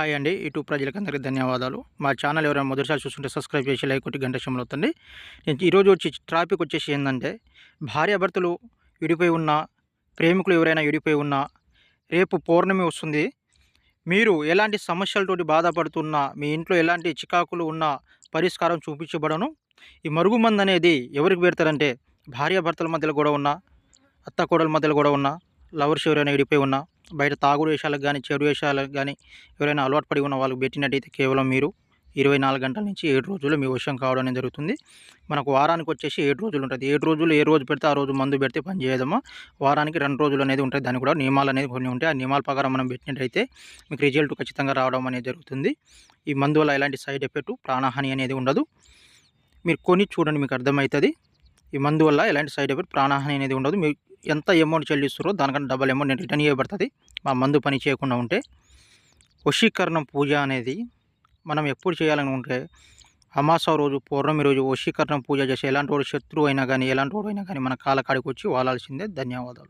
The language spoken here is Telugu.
హాయ్ అండి. యూట్యూబ్ ప్రజలకందరికీ ధన్యవాదాలు. మా ఛానల్ ఎవరైనా మొదటిసారి చూస్తుంటే సబ్స్క్రైబ్ చేసి లైక్ కొట్టి గంట శంలో అవుతుంది నేను ఈరోజు వచ్చి ట్రాఫిక్ వచ్చేసి ఏంటంటే భార్యాభర్తలు విడిపోయి ఉన్న ప్రేమికులు ఎవరైనా విడిపోయి ఉన్నా రేపు పౌర్ణమి వస్తుంది. మీరు ఎలాంటి సమస్యలతోటి బాధపడుతున్నా మీ ఇంట్లో ఎలాంటి చికాకులు ఉన్న పరిష్కారం చూపించబడను. ఈ మరుగుమందు అనేది ఎవరికి పెడతారంటే భార్యాభర్తల మధ్యలో కూడా ఉన్న అత్త కోడల మధ్యలో కూడా ఉన్న లవర్స్ ఎవరైనా విడిపోయి ఉన్నా బయట తాగుడు వేషాలకు కానీ చెడు వేషాలకు కానీ ఎవరైనా అలవాటు పడి ఉన్న వాళ్ళకి పెట్టినట్టయితే కేవలం మీరు ఇరవై నాలుగు గంటల నుంచి ఏడు రోజులు మీ వశం కావడం అనేది జరుగుతుంది. మనకు వారానికి వచ్చేసి ఏడు రోజులు ఉంటుంది. ఏడు రోజులు ఏ రోజు పెడితే ఆ రోజు మందు పెడితే పని చేయదమ్మా. వారానికి రెండు రోజులు అనేది ఉంటుంది. దాన్ని కూడా నియమాలు అనేది కొన్ని ఉంటాయి. ఆ నియమాల ప్రకారం మనం పెట్టినట్టయితే మీకు రిజల్ట్ ఖచ్చితంగా రావడం అనేది జరుగుతుంది. ఈ మందు వల్ల ఎలాంటి సైడ్ ఎఫెక్ట్ ప్రాణహాని అనేది ఉండదు. మీరు కొని చూడండి మీకు అర్థమవుతుంది ఈ మందు వల్ల ఎలాంటి సైడ్ ఎఫెక్ట్ ప్రాణహాని అనేది ఉండదు. మీరు ఎంత అమౌంట్ చెల్లిస్తారో దానికన్నా డబల్ అమౌంట్ నేను రిటర్న్ చేయబడుతుంది మా మందు పని చేయకుండా ఉంటే వశీకరణం పూజ అనేది మనం ఎప్పుడు చేయాలనుకుంటే అమాస రోజు పౌర్ణమి రోజు వశీకరణం పూజ చేసి ఎలాంటి వాడు శత్రువు అయినా కానీ ఎలాంటి వాడు అయినా కానీ మన కాలకాడికి వచ్చి వాలాల్సిందే. ధన్యవాదాలు.